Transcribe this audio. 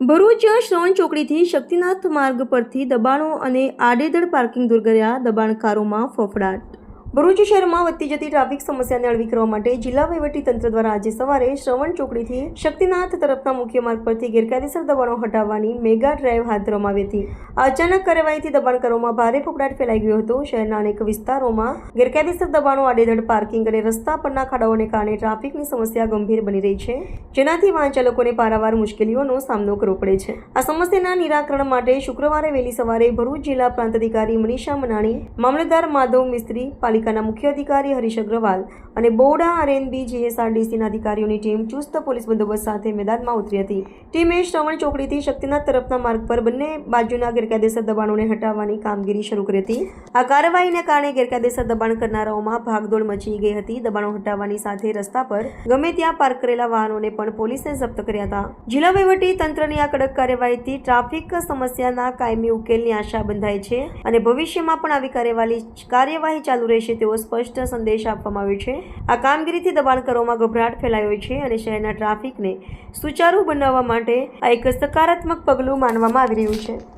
ભરૂચ શ્રવણ ચોકડીથી શક્તિનાથ માર્ગ પરથી દબાણો અને આડેધડ પાર્કિંગ દૂર દબાણકારોમાં ફફડાટ. ભરૂચ શહેરમાં વધતી જતી ટ્રાફિક સમસ્યાને અળવી કરવા માટે જિલ્લા તંત્ર દ્વારા આજે સવારે શ્રવણ ચોકડીથી શક્તિનાથ તરફના મુખ્ય માર્ગ પરથી ગેરકાયદેસર દબાણો હટાવવાની મેગા ડ્રાઈવ હાથ ધરવામાં આવી હતી. અચાનક કાર્યવાહીથી દબાણકારોમાં ભારે ફફડાટ ફેલાઈ ગયો હતો. શહેરના અનેક વિસ્તારોમાં ગેરકાયદેસર દબાણો, આડેધડ પાર્કિંગ અને રસ્તા પરના ખાડાઓને કારણે ટ્રાફિકની સમસ્યા ગંભીર બની રહી છે, જેનાથી વાહન ચાલકોને પારાવાર મુશ્કેલીઓનો સામનો કરવો પડે છે. આ સમસ્યાના નિરાકરણ માટે શુક્રવારે વહેલી સવારે ભરૂચ જિલ્લા પ્રાંત અધિકારી મનીષા મનાણી, મામલતદાર માધવ મિસ્ત્રી પાલિકાના મુખ્ય અધિકારી હરીશ અગ્રવાલ અને બોડા, આરએનબી, જીએસઆરડીસીના અધિકારીઓની ટીમ ચુસ્ત પોલીસ બંદોબસ્ત સાથે મેદાનમાં ઉતરી હતી. ટીમે શ્રવણ ચોકડીથી શક્તિનાથ તરફના માર્ગ પર બંને બાજુના ગેરકાયદેસર દબાણોને હટાવવાની કામગીરી શરૂ કરી હતી. આ કાર્યવાહીને કારણે ગેરકાયદેસર દબાણ કરનારાઓમાં ભાગદોડ મચી ગઈ હતી. દબાણો હટાવવાની સાથે રસ્તા પર ગમે ત્યાં પાર્ક કરેલા વાહનોને પણ પોલીસે જપ્ત કર્યા હતા. જિલ્લા વહીવટી તંત્રની આ કડક કાર્યવાહીથી ટ્રાફિક સમસ્યાના કાયમી ઉકેલની આશા બંધાય છે અને ભવિષ્યમાં પણ આવી કાર્યવાહી કાર્યવાહી ચાલુ રહેશે. તેવો સ્પષ્ટ સંદેશ આપવામાં આવ્યો છે. આ કામગીરીથી દબાણકરોમાં ગભરાટ ફેલાયો છે અને શહેરના ટ્રાફિકને સુચારુ બનાવવા માટે આ એક સકારાત્મક પગલું માનવામાં આવી રહ્યું છે.